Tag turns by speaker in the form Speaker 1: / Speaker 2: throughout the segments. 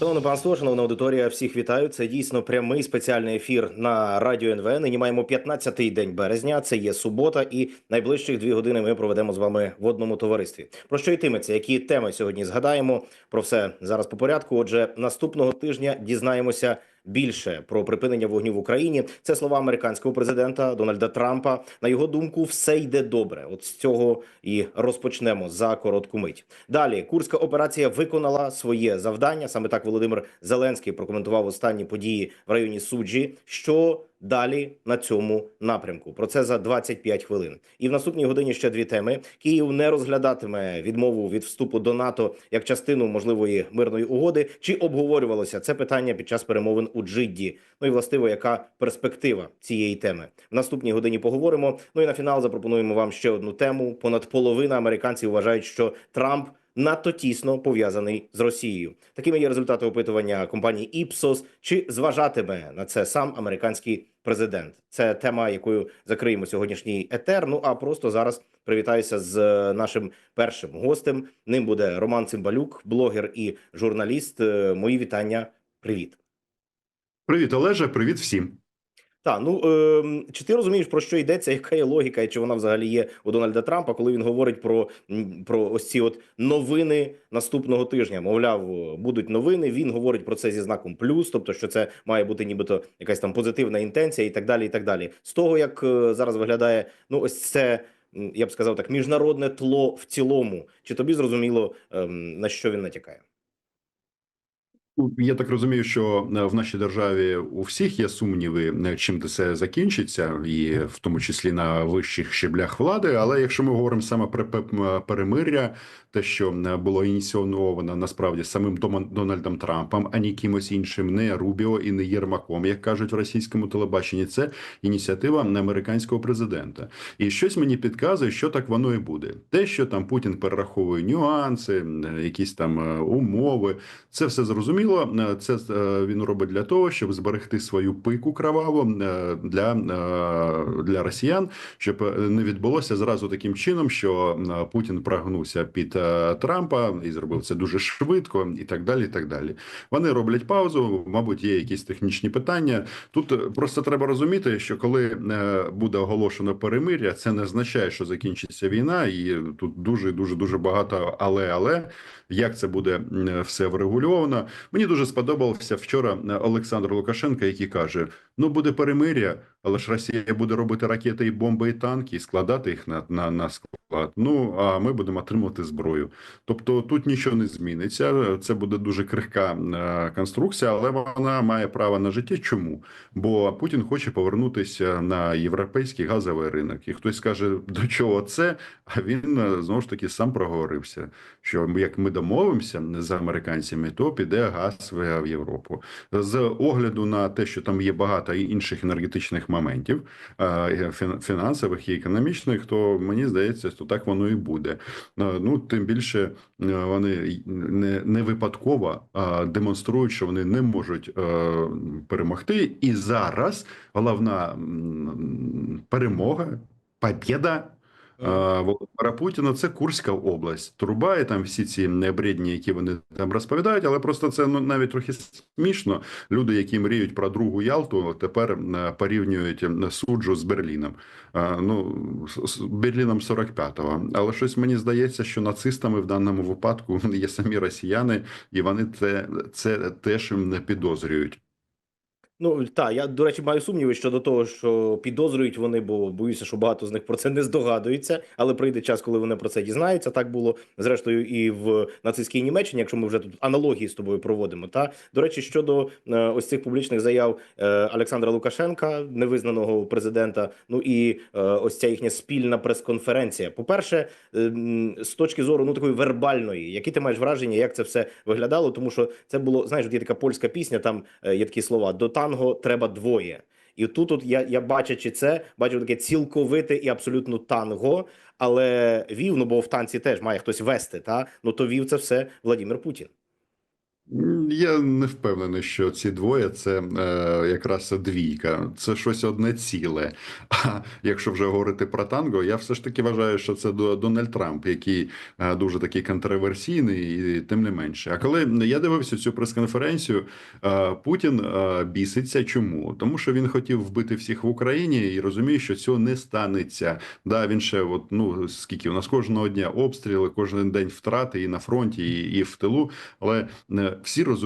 Speaker 1: Шановне панство, шановна аудиторія, всіх вітаю. Це дійсно прямий спеціальний ефір на радіо НВ. Нині маємо 15-й день березня. Це є субота, і найближчих дві години ми проведемо з вами в одному товаристві. Про що йтиметься? Які теми сьогодні згадаємо? Про все зараз по порядку. Отже, наступного тижня дізнаємося. Більше про припинення вогню в Україні це слова американського президента Дональда Трампа. На його думку, все йде добре. От з цього і розпочнемо за коротку мить. Далі курська операція виконала своє завдання. Саме так Володимир Зеленський прокоментував останні події в районі суджі. Що далі на цьому напрямку? Про це за 25 хвилин. І в наступній годині ще дві теми. Київ не розглядатиме відмову від вступу до НАТО як частину можливої мирної угоди. Чи обговорювалося це питання під час перемовин у Джидді? Ну і властиво, яка перспектива цієї теми в наступній годині поговоримо. Ну і на фінал запропонуємо вам ще одну тему. Понад половина американців вважають, що Трамп надто тісно пов'язаний з Росією. Такими є результати опитування компанії Ipsos. Чи зважатиме на це сам американський президент? Це тема, якою закриємо сьогоднішній етер. Ну а просто зараз привітаюся з е, нашим першим гостем. Ним буде Роман Цимбалюк, блогер і журналіст. Е, Мої вітання. Привіт.
Speaker 2: Привіт, Олеже, привіт всім.
Speaker 1: Так, ну е, чи ти розумієш про що йдеться? Яка є логіка, і чи вона взагалі є у Дональда Трампа, коли він говорить про, про ось ці от новини наступного тижня? Мовляв, будуть новини. Він говорить про це зі знаком плюс, тобто, що це має бути нібито якась там позитивна інтенція, і так далі. І так далі. З того як е, зараз виглядає, ну ось це я б сказав так, міжнародне тло в цілому. Чи тобі зрозуміло ем, на що він натякає?
Speaker 2: Я так розумію, що е, в нашій державі у всіх є сумніви, е, чим це закінчиться, і в тому числі на вищих щеблях влади. Але якщо ми говоримо саме про пе- перемир'я, те, що було ініційовано насправді самим Дональдом Трампом, а не кимось іншим, не Рубіо і не Єрмаком, як кажуть в російському телебаченні, це ініціатива американського президента. І щось мені підказує, що так воно і буде. Те, що там Путін перераховує нюанси, якісь там е, умови, це все зрозуміло. Е, Це е, він робить для того, щоб зберегти свою пику кроваву для, для росіян, щоб не відбулося зразу таким чином, що Путін прогнувся під Трампа і зробив це дуже швидко, і так далі. І так далі. Вони роблять паузу. Мабуть, є якісь технічні питання. Тут е, просто треба розуміти, що коли е, буде оголошено перемир'я, це не означає, що закінчиться війна, і тут дуже дуже дуже багато але але як це буде все врегульовано. Мені дуже сподобався вчора е, Олександр Лукашенко, який каже: ну буде перемир'я, але ж Росія буде робити ракети і бомби, і танки, і складати їх на, на, на склад. Ну а ми будемо отримувати зброю. Тобто тут нічого не зміниться. Це буде дуже крихка е, конструкція, але вона має право на життя. Чому? Бо Путін хоче повернутися на європейський газовий ринок. І хтось скаже, до чого це? А він е, знову ж таки сам проговорився, що як ми домовимося з американцями, то піде газ в в Європу. З огляду на те, що там є багато інших енергетичних моментів, е, фінансових і економічних, то мені здається, що так воно і буде. Е, Ну тим більше е, вони не, не випадково демонструють, що вони не можуть перемогти. І зараз головна перемога, побєда е, Володимира Путіна це Курська область. Труба і там всі ці бредні, які вони там розповідають, але просто це ну, навіть трохи смішно. Люди, які мріють про другу Ялту, тепер е, порівнюють е, суджу з Берліном. Е, Ну, з Берліном 45-го. Але щось мені здається, що нацистами в даному випадку є самі росіяни, і вони це, це теж не підозрюють.
Speaker 1: Ну так, я до речі маю сумніви щодо того, що підозрюють вони, бо боюся, що багато з них про це не здогадуються. Але прийде час, коли вони про це дізнаються. Так було зрештою і в нацистській Німеччині, якщо ми вже тут аналогії з тобою проводимо. Та до речі, щодо е, ось цих публічних заяв е, Олександра Лукашенка, невизнаного президента. Ну і е, ось ця їхня спільна прес-конференція. По перше, з точки зору ну такої вербальної, які ти маєш враження, як це все виглядало? Тому що це було знаєш, є така польська пісня. Там е, є такі слова до танго треба двоє. І тут, от я, я бачачи це, бачу таке цілковите і абсолютно танго, але вів, ну бо в танці теж має хтось вести, та ну то вів це все Владимир Путін.
Speaker 2: Я не впевнений, що ці двоє це е, якраз двійка, це щось одне ціле. А якщо вже говорити про танго, я все ж таки вважаю, що це До- Дональд Трамп, який е, дуже такий контроверсійний, і тим не менше. А коли я дивився цю прес-конференцію, е, Путін е, біситься. Чому? Тому що він хотів вбити всіх в Україні і розуміє, що цього не станеться. Да, він ще от ну скільки у нас кожного дня обстріли, кожен день втрати і на фронті, і, і в тилу. Але е, всі розуміють,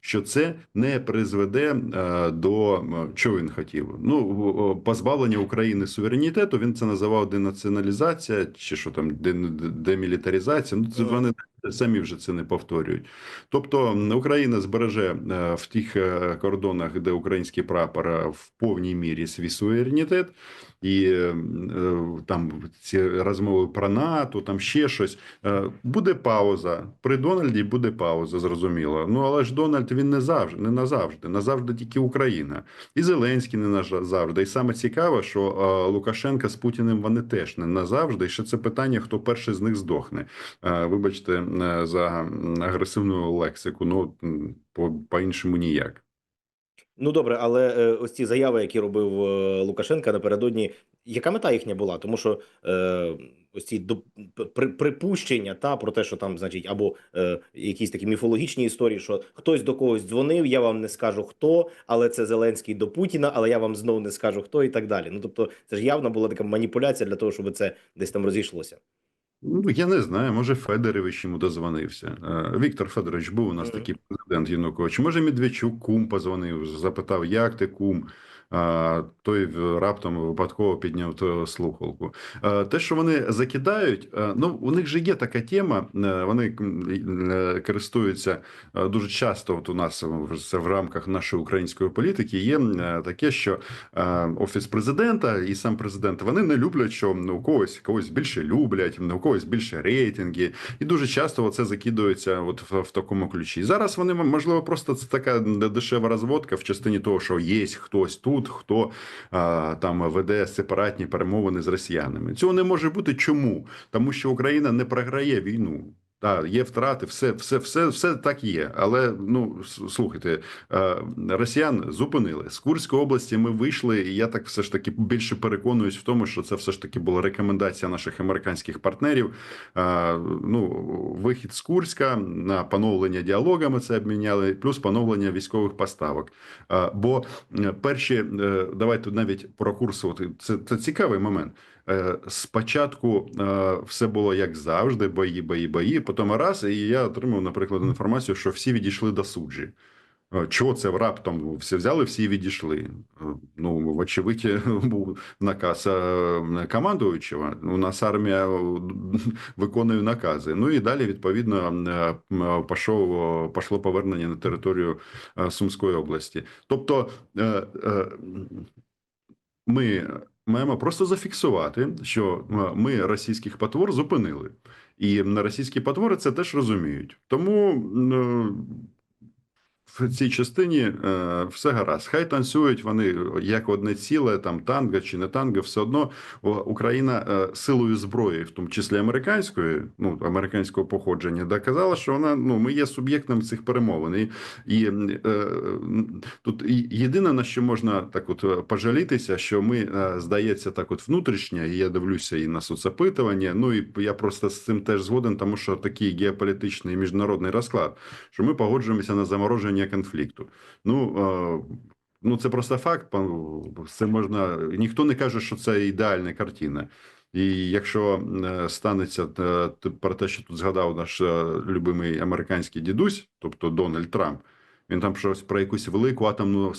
Speaker 2: що це не призведе е, до чого він хотів. Ну позбавлення України суверенітету. Він це називав денаціоналізація, чи що там де- демілітаризація. Ну це вони самі вже це не повторюють. Тобто Україна збереже е, в тих е, кордонах, де український прапор в повній мірі свій суверенітет, і е, там ці розмови про НАТО, там ще щось. Е, Буде пауза. При Дональді буде пауза, зрозуміло. Ну але ж Дональд він не завжди, не назавжди. Назавжди тільки Україна. І Зеленський не назавжди. І саме цікаво, що е, Лукашенка з Путіним вони теж не назавжди. І ще це питання, хто перший з них здохне. Е, Вибачте е, за агресивну лексику. Ну по, по-іншому ніяк.
Speaker 1: Ну добре, але е, ось ці заяви, які робив е, Лукашенка напередодні, яка мета їхня була? Тому що е, ось ці до, при, припущення та про те, що там, значить, або е, якісь такі міфологічні історії, що хтось до когось дзвонив, я вам не скажу хто, але це Зеленський до Путіна, але я вам знову не скажу хто, і так далі. Ну тобто, це ж явно була така маніпуляція для того, щоб це десь там розійшлося.
Speaker 2: Ну, я не знаю, може Федорович йому дозвонився. Е, Віктор Федорович був у нас
Speaker 1: Мгм.
Speaker 2: такий президент Янукович. Може, Медведчук кум позвонив, запитав, як ти кум. Той раптом випадково підняв слухалку. Те, що вони закидають, е, ну у них же є така тема. е, Вони е, користуються дуже часто. От у нас це в рамках нашої української політики є таке, що офіс президента і сам президент вони не люблять, що у когось когось більше люблять, у когось більше рейтинги, і дуже часто це закидується от в, в такому ключі. Зараз вони можливо просто це така дешева розводка в частині того, що є хтось тут, хто а, там веде сепаратні перемовини з росіянами. Цього не може бути. Чому? Тому що Україна не програє війну. Так, є втрати, все, все, все, все так є. Але ну слухайте, е, росіян зупинили з Курської області. Ми вийшли, і я так все ж таки більше переконуюсь в тому, що це все ж таки була рекомендація наших американських партнерів. Е, Ну, вихід з Курська на поновлення діалога. Ми це обміняли, плюс поновлення військових поставок. Е, Бо перші, давайте навіть про курс. Це, це цікавий момент. Е, Спочатку е, все було як завжди: бої, бої, бої. Потім раз, і я отримав, наприклад, інформацію, що всі відійшли до суджі. Е, Чого це раптом всі взяли, всі відійшли? Ну, вочевидь, був наказ командуючого. У нас армія виконує накази. Ну і далі, відповідно, пішов, пішло повернення на територію Сумської області. Тобто, ми маємо просто зафіксувати, що е, ми російських потвор зупинили. І на російські потвори це теж розуміють. Тому е, в цій частині е, все гаразд. Хай танцюють вони як одне ціле, там танго чи не танго, все одно Україна е, силою зброї, в тому числі американської, ну американського походження, доказала, що вона ну ми є суб'єктом цих перемовин. І, і е, тут єдине на що можна так, от е, пожалітися, що ми е, здається, так, от внутрішньо, і я дивлюся і на соцопитування. Ну і я просто з цим теж згоден, тому що такий геополітичний і міжнародний розклад, що ми погоджуємося на замороження конфлікту. Ну е, ну це просто факт. Це можна ніхто не каже, що це ідеальна картина. І якщо е, станеться е, про те, що тут згадав наш любимий американський дідусь, тобто Дональд Трамп, він там щось про якусь велику атомну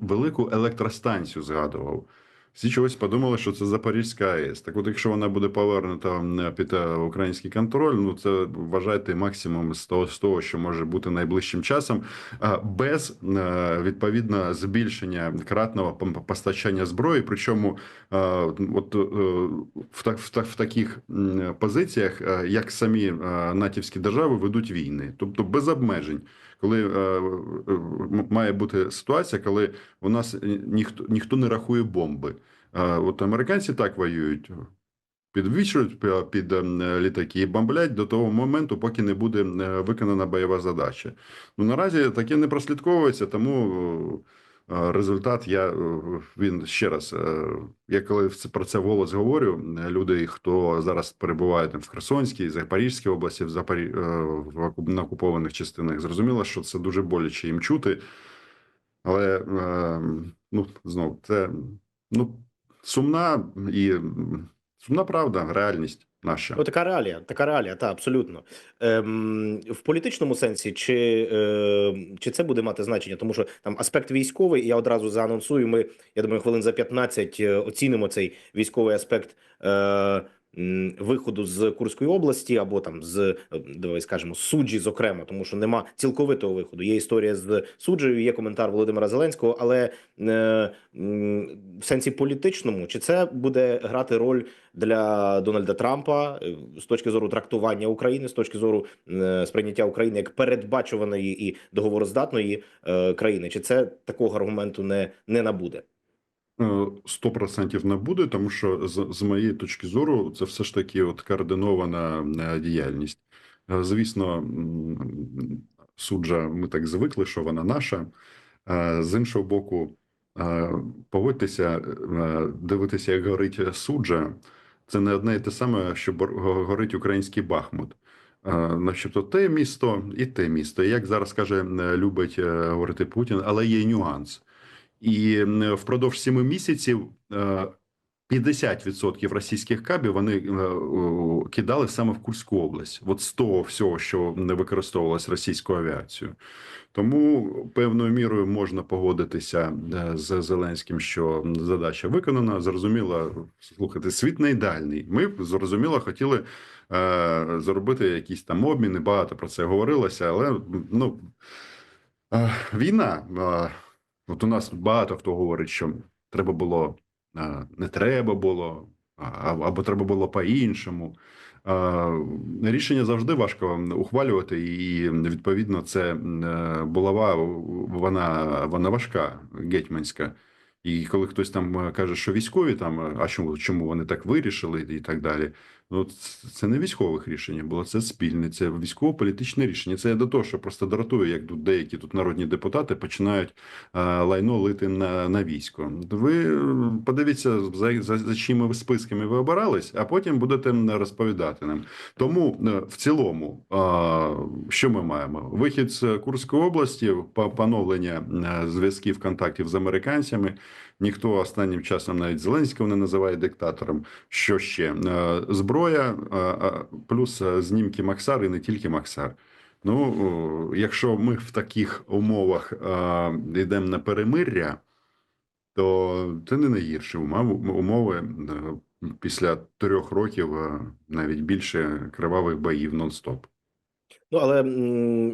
Speaker 2: велику електростанцію згадував. Всі чогось подумали, що це Запорізька АЕС. Так, от, якщо вона буде повернута під е, український контроль, ну це вважайте максимум з того, з того, що може бути найближчим часом, без е, відповідно збільшення кратного постачання зброї. Причому е, от в так в, в таких позиціях, як самі натівські держави ведуть війни, тобто без обмежень. Коли е, е, має бути ситуація, коли у нас ніхто ніхто не рахує бомби. От американці так воюють. Підвічують під е, літаки і бомблять до того моменту, поки не буде е, виконана бойова задача. Ну наразі таке не прослідковується, тому результат я е, він ще раз. е, Я коли це- про це голос говорю, люди, хто зараз перебуває там в Херсонській, Запорізькій області, в Запорі... е, в окупованих частинах, зрозуміло, що це дуже боляче їм чути. Але ну знов це ну сумна і сумна правда, реальність наша.
Speaker 1: О, така реалія, така реалія, та абсолютно. Ем, в політичному сенсі, чи, е, чи це буде мати значення? Тому що там аспект військовий, я одразу заанонсую. Ми, я думаю, хвилин за 15 е, оцінимо цей військовий аспект. Е, Виходу з Курської області або там з е, давай скажемо суджі, зокрема, тому що нема цілковитого виходу. Є історія з суджею, є коментар Володимира Зеленського, але е, в сенсі політичному, чи це буде грати роль для Дональда Трампа е, з точки зору трактування України, з точки зору е, сприйняття України як передбачуваної і договороздатної е, країни? Чи це такого аргументу не, не набуде?
Speaker 2: Е, Сто процентів не буде, тому що з, з моєї точки зору це все ж таки от координована е, діяльність. Е, Звісно, суджа, ми так звикли, що вона наша. Е, З іншого боку, е, погодьтеся, е, дивитися, як горить суджа, це не одне і те саме, що горить український Бахмут. Е, Начебто те місто і те місто. Як зараз каже, е, любить е, говорити Путін, але є нюанс. І впродовж семи місяців е, 50% російських кабів вони е, кидали саме в Курську область, от з того всього, що не використовувалось російською авіацією. Тому певною мірою можна погодитися е, з Зеленським, що задача виконана. Зрозуміло, слухайте, світ не ідеальний. Ми зрозуміло хотіли е, зробити якісь там обміни. Багато про це говорилося, але ну е, війна. Е, От у нас багато хто говорить, що треба було не треба було, або треба було по-іншому. Рішення завжди важко ухвалювати, і відповідно це е, булава, вона, вона важка, гетьманська. І коли хтось там е, каже, що військові там, а чому, чому вони так вирішили і так далі. Ну, це не військових рішення було, це спільне, це військово-політичне рішення. Це до того, що просто дратує, як тут деякі тут народні депутати починають а, лайно лити на, на військо. Ви е, подивіться, за, за, за чими списками ви обирались, а потім будете розповідати нам. Тому е, в цілому, що ми маємо? Вихід з Курської області, поновлення е, зв'язків контактів з американцями. Ніхто останнім часом навіть Зеленського не називає диктатором. Що ще? Е, Зброя, е, е, плюс знімки Максар і не тільки Максар. Ну, якщо ми в таких умовах йдемо на перемир'я, то це не найгірші умови, після трьох років, навіть більше кривавих боїв нон-стоп.
Speaker 1: Ну але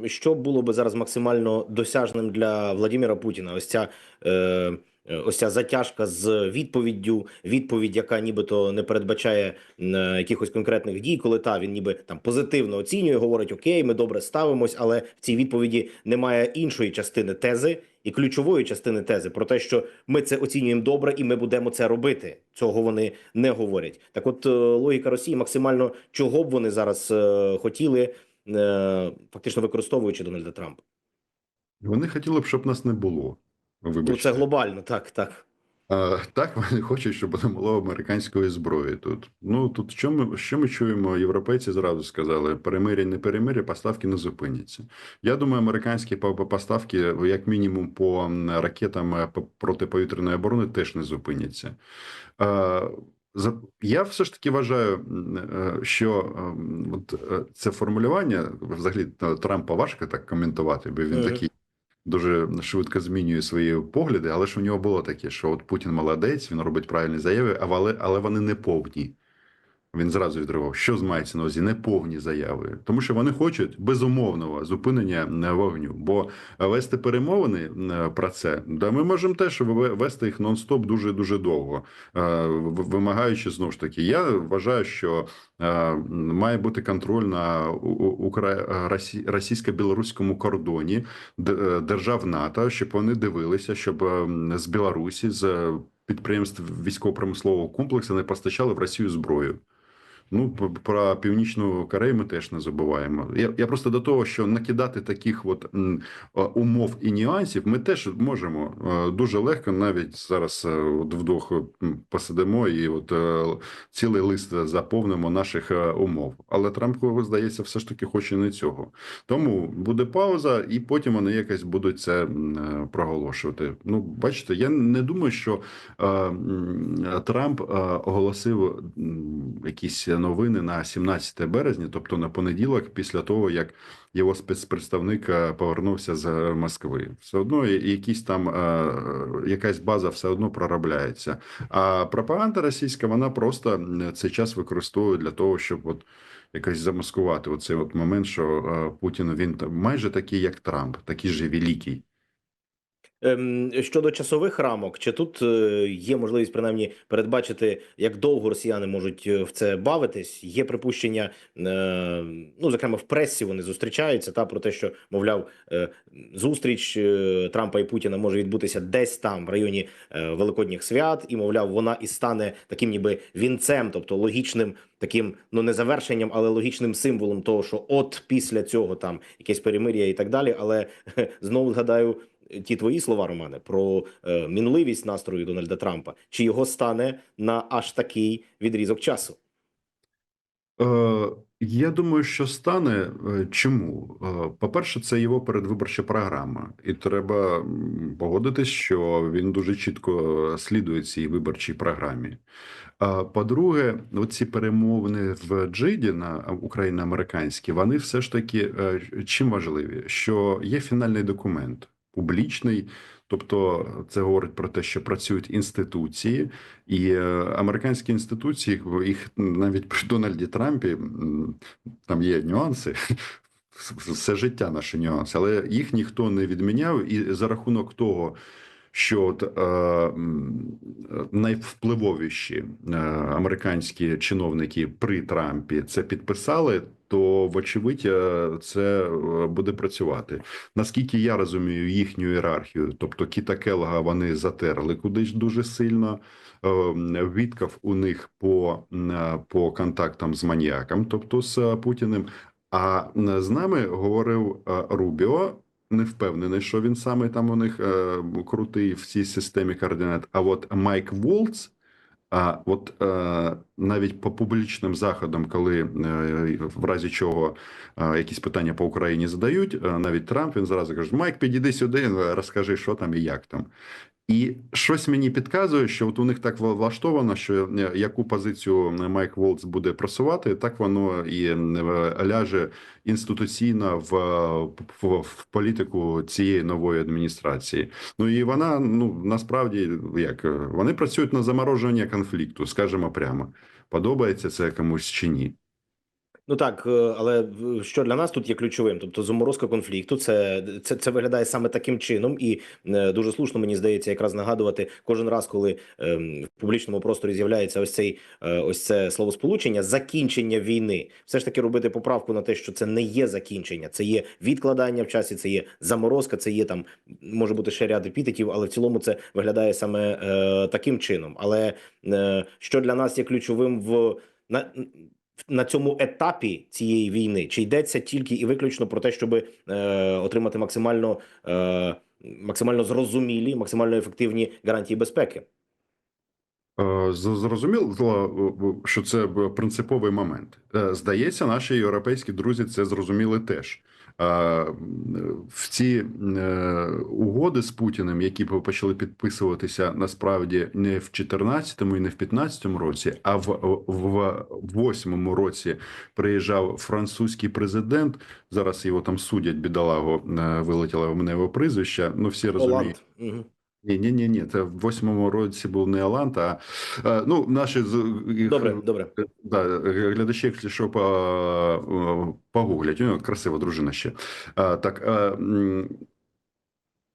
Speaker 1: що було би зараз максимально досяжним для Владимира Путіна? Ось ця. Е, Ось ця затяжка з відповіддю, відповідь, яка нібито не передбачає е, якихось конкретних дій, коли та він ніби там позитивно оцінює, говорить окей, ми добре ставимось, але в цій відповіді немає іншої частини тези і ключової частини тези про те, що ми це оцінюємо добре, і ми будемо це робити. Цього вони не говорять. Так, от е, логіка Росії максимально чого б вони зараз е, хотіли е, фактично використовуючи Дональда Трампа.
Speaker 2: Вони хотіли б, щоб нас не було.
Speaker 1: Ну, це глобально, так, так.
Speaker 2: А, так, вони хочуть, щоб не було американської зброї тут. Ну тут що ми що ми чуємо? Європейці зразу сказали: перемир'я, не перемир'я, поставки не зупиняться. Я думаю, американські по- по- поставки, як мінімум, по ракетам е, протиповітряної оборони теж не зупиняться. А, Я все ж таки вважаю, е, що ем, от е, це формулювання взагалі Трампа важко так коментувати, бо він такий дуже швидко змінює свої погляди, але ж у нього було таке, що от Путін молодець, він робить правильні заяви, але, але вони не повні. Він зразу відривав, що мається на увазі неповні заяви, тому що вони хочуть безумовного зупинення е, вогню. Бо вести перемовини е, про це, да ми можемо теж ве- вести їх нон-стоп дуже дуже довго, е, вимагаючи знову ж таки. Я вважаю, що е, має бути контроль на російсько-білоруському кордоні е, держав НАТО, щоб вони дивилися, щоб е, з Білорусі з підприємств військово-промислового комплексу не постачали в Росію зброю. Ну про північну Корею ми теж не забуваємо. Я, я просто до того, що накидати таких от е, умов і нюансів, ми теж можемо Е, дуже легко. Навіть зараз е, от вдвох посидимо і от цілий лист заповнимо наших умов. Але Трамп, здається, все ж таки хоче не цього. Тому буде пауза, і потім вони якось будуть це проголошувати. Ну, бачите, я не думаю, що Трамп оголосив якісь новини на 17 березня, тобто на понеділок, після того як його спецпредставник е, повернувся з Москви. Все одно якісь там е, якась база все одно проробляється. А пропаганда російська вона просто цей час використовує для того, щоб от якось замаскувати оцей от момент, що е, Путін він майже такий, як Трамп, такий же великий.
Speaker 1: Ем, Щодо часових рамок, чи тут е, є можливість принаймні передбачити, як довго росіяни можуть е, в це бавитись? Є припущення, е, ну зокрема в пресі вони зустрічаються та про те, що мовляв, зустріч Трампа і Путіна може відбутися десь там в районі Великодніх свят, і мовляв, вона і стане таким, ніби вінцем, тобто логічним таким, ну не завершенням, але логічним символом того, що от після цього там якесь перемир'я і так далі. Але знову згадаю ті твої слова, Романе, про е, мінливість настрою Дональда Трампа, чи його стане на аж такий відрізок часу?
Speaker 2: Е, я думаю, що стане. Е, Чому? Е, По-перше, це його передвиборча програма, і треба погодитись, що він дуже чітко слідує цій виборчій програмі. По-друге, оці перемовини в Джиді на україно-американські, вони все ж таки е, чим важливі? Що є фінальний документ, публічний. Тобто це говорить про те, що працюють інституції, і е, американські інституції, їх навіть при Дональді Трампі там є нюанси. Все життя наші нюанси, але їх ніхто не відміняв, і за рахунок того, що от, е, найвпливовіші е, американські чиновники при Трампі це підписали, то вочевидь е, це е, буде працювати. Наскільки я розумію їхню ієрархію, тобто Кіта Келга вони затерли кудись дуже сильно. Е, Віткав у них по, е, по контактам з маніяком, тобто з е, Путіним. А е, з нами говорив е, Рубіо. Не впевнений, що він саме там у них е, крутий в цій системі координат. А от Майк Волц, а от е, навіть по публічним заходам, коли е, в разі чого е, якісь питання по Україні задають, е, навіть Трамп він зразу каже: Майк, підійди сюди, розкажи, що там і як там. І щось мені підказує, що от у них так влаштовано, що е, яку позицію Майк Волц буде просувати, так воно і ляже інституційно в, в, в політику цієї нової адміністрації. Ну і вона ну насправді як вони працюють на замороження конфлікту, скажімо прямо. Подобається це комусь чи ні.
Speaker 1: Ну так, е, але що для нас тут є ключовим? Тобто заморозка конфлікту, це, це, це виглядає саме таким чином, і е, дуже слушно мені здається, якраз нагадувати кожен раз, коли ем, в публічному просторі з'являється ось цей е, ось це словосполучення закінчення війни. Все ж таки робити поправку на те, що це не є закінчення, це є відкладання в часі, це є заморозка, це є там може бути ще ряд епітетів, але в цілому це виглядає саме е, таким чином. Але е, що для нас є ключовим в на на цьому етапі цієї війни чи йдеться тільки і виключно про те, щоб е, отримати максимально, е, максимально зрозумілі, максимально ефективні гарантії безпеки?
Speaker 2: Е, Зрозуміло, що це принциповий момент. Е, Здається, наші європейські друзі це зрозуміли теж. В ці е, угоди з Путіним, які почали підписуватися насправді не в 14-му і не в 15-му році, а в, в, в 8-му році приїжджав французький президент. Зараз його там судять, бідолагу, е, вилетіло в мене його прізвище. Ну всі розуміють. Ні, ні, ні, ні. Це в восьмому році був не Алант, а ну наші їх,
Speaker 1: Добре, добре.
Speaker 2: Да, глядачі, якщо що, по, е, погуглять. У нього красива дружина ще. Так,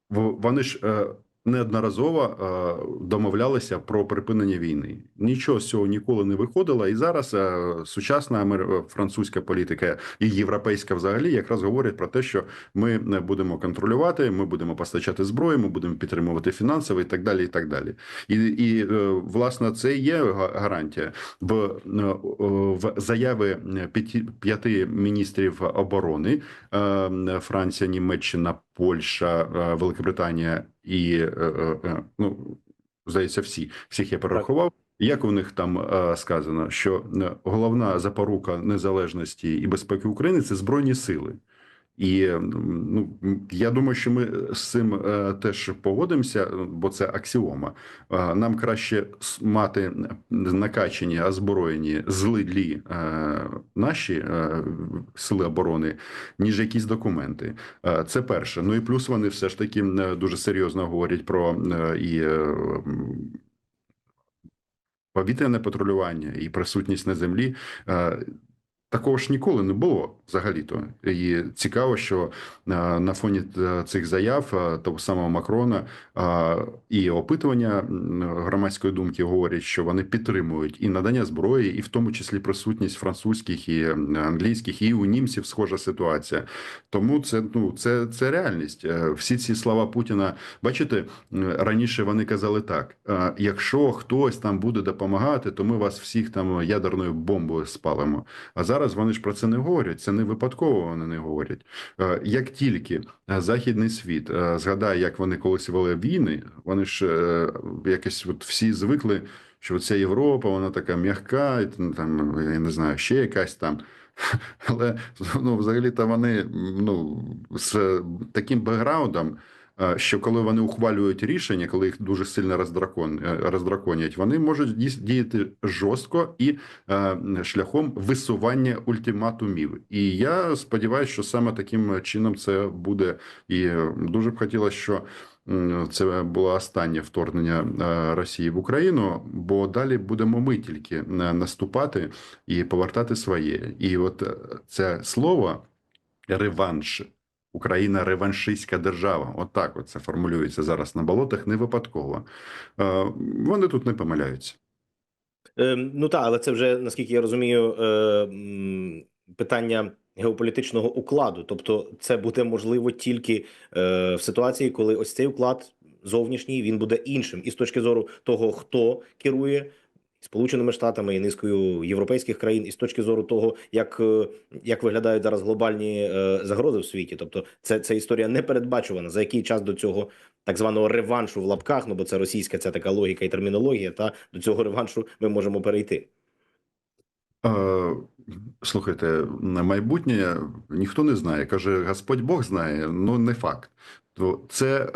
Speaker 2: вони ж е, неодноразово е, домовлялися про припинення війни. Нічого з цього ніколи не виходило. І зараз е, сучасна французька політика і європейська взагалі якраз говорять про те, що ми не будемо контролювати, ми будемо постачати зброю, ми будемо підтримувати фінансово і так далі. І так далі. І, і е, власне це є гарантія в, е, в заяви п'яти, міністрів оборони е, Франція, Німеччина, Польща, е, Великобританія і е, е, ну здається, всі всіх я перерахував. Як у них там сказано, що головна запорука незалежності і безпеки України це збройні сили. І ну я думаю, що ми з цим е, теж погодимося, бо це аксіома. Е, Нам краще мати накачані, озброєні, злі е, наші е, сили оборони, ніж якісь документи. Е, Це перше. Ну і плюс вони все ж таки е, дуже серйозно говорять про е, і. е, Повітряне патрулювання і присутність на землі Е, Такого ж ніколи не було взагалі-то. І цікаво, що е, на фоні е, цих заяв е, того самого Макрона і опитування громадської думки говорять, що вони підтримують і надання зброї, і в тому числі присутність французьких і англійських, і у німців схожа ситуація. Тому це ну це, це реальність. Всі ці слова Путіна, бачите, раніше вони казали так: якщо хтось там буде допомагати, то ми вас всіх там ядерною бомбою спалимо. А зараз вони ж про це не говорять. Це не випадково вони не говорять. Е, Як тільки е, західний світ е, згадає, як вони колись вели війни, вони ж якось от всі звикли, що ця Європа, вона така м'яка, і там я не знаю, ще якась там. Але ну, взагалі-то вони ну, з таким бекграундом, що коли вони ухвалюють рішення, коли їх дуже сильно роздракон, е, роздраконять, вони можуть діяти жорстко і е, шляхом висування ультиматумів. І я сподіваюся, що саме таким чином це буде. І е, дуже б хотілося, що це було останнє вторгнення е, Росії в Україну, бо далі будемо ми тільки е, наступати і повертати своє. І от е, це слово реванш. Україна реваншистська держава. Отак от це формулюється зараз на болотах не випадково. Е, Вони тут не помиляються.
Speaker 1: Ем, ну так, але це вже наскільки я розумію, е, питання геополітичного укладу. Тобто, це буде можливо тільки е, в ситуації, коли ось цей уклад зовнішній він буде іншим, і з точки зору того, хто керує. Сполученими Штатами і низкою європейських країн, і з точки зору того, як, е, як виглядають зараз глобальні е, загрози в світі, тобто це, це історія не передбачувана. За який час до цього так званого реваншу в лапках, ну бо це російська, це така логіка і термінологія. Та до цього реваншу ми можемо перейти.
Speaker 2: Слухайте, майбутнє ніхто не знає. Каже, Господь Бог знає, ну не факт. То це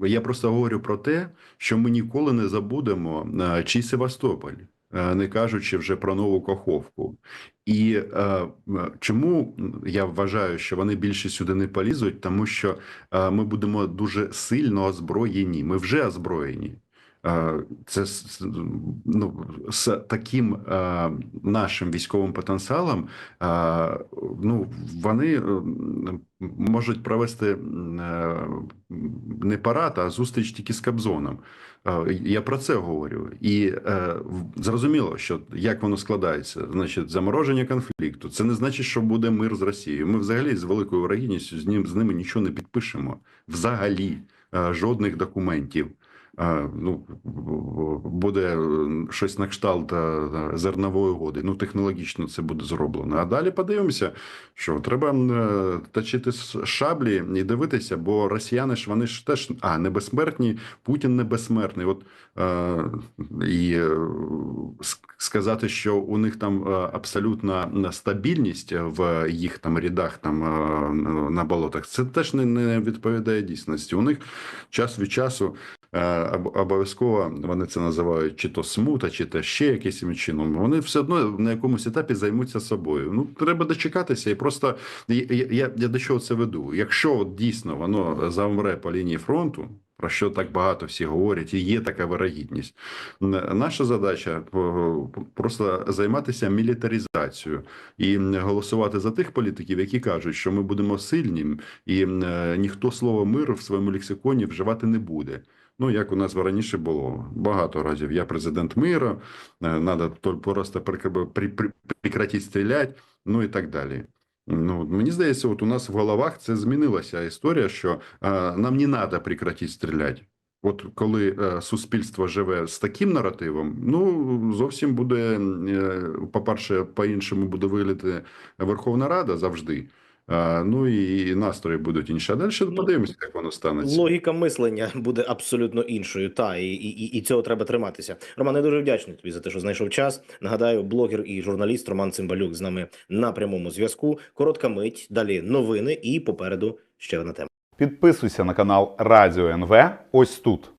Speaker 2: е, я просто говорю про те, що ми ніколи не забудемо е, чий Севастополь, е, не кажучи вже про нову Каховку. І чому я вважаю, що вони більше сюди не полізуть, тому що ми будемо дуже сильно озброєні. Ми вже озброєні. Е, Це ну, з таким е, нашим військовим потенціалом, е, ну вони е, можуть провести е, не парад, а зустріч тільки з Кобзоном. Е, Я про це говорю. І е, зрозуміло, що як воно складається, значить, замороження конфлікту. Це не значить, що буде мир з Росією. Ми взагалі з великою вирогідністю з ним з ними нічого не підпишемо. Взагалі е, жодних документів. Ну, буде е, щось на кшталт е, зернової угоди. Ну, технологічно це буде зроблено. А далі подивимося, що треба е, точити шаблі і дивитися, бо росіяни ж вони ж теж а не Путін не безсмертний. От і сказати, що у них там абсолютна стабільність в їх там рядах, там на болотах, це теж не відповідає дійсності. У них час від часу. Е, Обов'язково вони це називають чи то смута, чи то ще якимось чином. Вони все одно на якомусь етапі займуться собою. Ну треба дочекатися, і просто я, я, я до чого це веду. Якщо от дійсно воно завмре по лінії фронту, про що так багато всі говорять, і є така вирогідність. Наша задача просто займатися мілітаризацією і голосувати за тих політиків, які кажуть, що ми будемо сильні, і е, ніхто слово мир в своєму лексиконі вживати не буде. Ну, як у нас раніше було багато разів. Я президент миру, треба просто прекратити стріляти, ну і так далі. Ну, мені здається, от у нас в головах це змінилася історія, що е, нам не треба прекратити стріляти. От коли е, суспільство живе з таким наративом, ну зовсім буде, е, по-перше, по-іншому буде виглядати Верховна Рада завжди. А, ну і настрої будуть інші. А далі подивимося, як воно станеться.
Speaker 1: Логіка мислення буде абсолютно іншою. Та і, і, і цього треба триматися. Роман, я дуже вдячний тобі за те, що знайшов час. Нагадаю, блогер і журналіст Роман Цимбалюк з нами на прямому зв'язку. Коротка мить, далі новини і попереду ще одна тема.
Speaker 3: Підписуйся на канал Радіо НВ ось тут.